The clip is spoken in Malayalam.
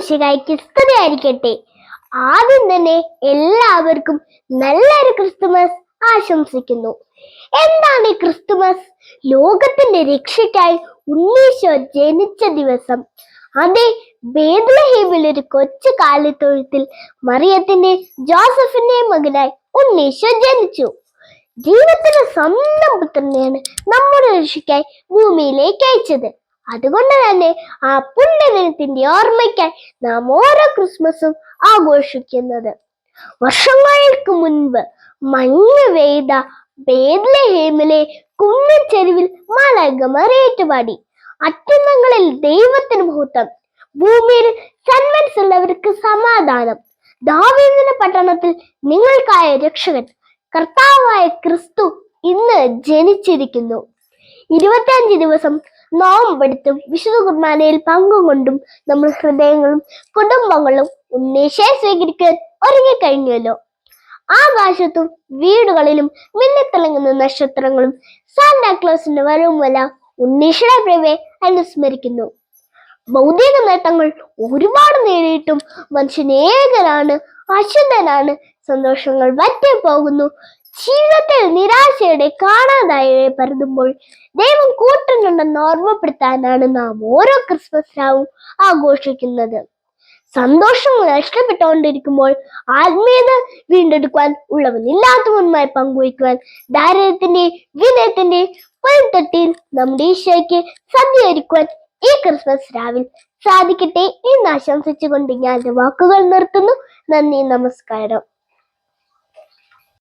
മിശികായ്ക്ക് സ്തുതിയായിരിക്കട്ടെ ആദ്യം തന്നെ എല്ലാവർക്കും നല്ലൊരു ക്രിസ്തുമസ് ആശംസിക്കുന്നു. എന്താണ് ഈ ക്രിസ്തുമസ്? ലോകത്തിന്റെ രക്ഷയ്ക്കായി ഉണ്ണീശോ ജനിച്ച ദിവസം. അതെ ബേദ്ലഹീമിൽ ഒരു കൊച്ചു കാലിത്തൊഴുത്തിൽ മറിയത്തിന്റെ ജോസഫിന്റെ മകനായി ഉണ്ണീശോ ജനിച്ചു. ദൈവത്തിന്റെ സ്വന്തം പുത്രനെയാണ് നമ്മുടെ രക്ഷയ്ക്കായി ഭൂമിയിലേക്ക് അയച്ചത്. അതുകൊണ്ട് തന്നെ ആ പുണ്യദിനത്തിന്റെ ഓർമ്മയ്ക്കായി നാം ഓരോ ക്രിസ്മസും ആഘോഷിക്കുന്നത്. വർഷങ്ങൾക്ക് മുൻപ് മഞ്ഞ് പെയ്ത ബേദ്ലഹേമിലെ കുന്നിച്ചെരുവിൽ മാലാകമാർ പാടി അത്യുന്നങ്ങളിൽ ദൈവത്തിന് മുഹൂർത്തം ഭൂമിയിൽ സന്മനസ്സുള്ളവർക്ക് സമാധാനം. ദാവീദിന്റെ പട്ടണത്തിൽ നിങ്ങൾക്കായ രക്ഷകൻ കർത്താവായ ക്രിസ്തു ഇന്ന് ജനിച്ചിരിക്കുന്നു. ഇരുപത്തിയഞ്ച് ദിവസം നോമ്പെടുത്തും വിശുദ്ധ കുർബാനയിൽ പങ്കുകൊണ്ടും നമ്മൾ ഹൃദയങ്ങളും കുടുംബങ്ങളും ഉന്നേശയെ സ്വീകരിക്കാൻ ഒരുങ്ങിക്കഴിഞ്ഞല്ലോ ആകാശത്തും വീടുകളിലും മിന്നിത്തിളങ്ങുന്ന നക്ഷത്രങ്ങളും സാന്റാക്ലോസിന്റെ വരവുമല്ല ഉണ്ണീശ്വര പ്രവേ അനുസ്മരിക്കുന്നു ഭൗതിക നേട്ടങ്ങൾ ഒരുപാട് നേടിയിട്ടും മനുഷ്യൻ ഏകനാണ് അശുദ്ധനാണ് സന്തോഷങ്ങൾ വറ്റി പോകുന്നു ജീവിതത്തിൽ നിരാശയുടെ കാണാതായവയെ പരതുമ്പോൾ ദൈവം കൂട്ടുന്നുണ്ടെന്ന് ഓർമ്മപ്പെടുത്താനാണ് നാം ഓരോ ക്രിസ്മസ് രാവും ആഘോഷിക്കുന്നത്. സന്തോഷം നഷ്ടപ്പെട്ടുകൊണ്ടിരിക്കുമ്പോൾ ആത്മീയത വീണ്ടെടുക്കുവാൻ ഉള്ളവനില്ലാത്തവനുമായി പങ്കുവയ്ക്കുവാൻ ദാരിദ്ര്യത്തിന്റെ വിനയത്തിന്റെ പൊൻതൊട്ടിയിൽ നമ്മുടെ ഈശോയ്ക്ക് സദ്യ ഒരുക്കുവാൻ ഈ ക്രിസ്മസ് രാവിൽ സാധിക്കട്ടെ എന്ന് ആശംസിച്ചുകൊണ്ട് ഞാൻ വാക്കുകൾ നിർത്തുന്നു. നന്ദി നമസ്കാരം.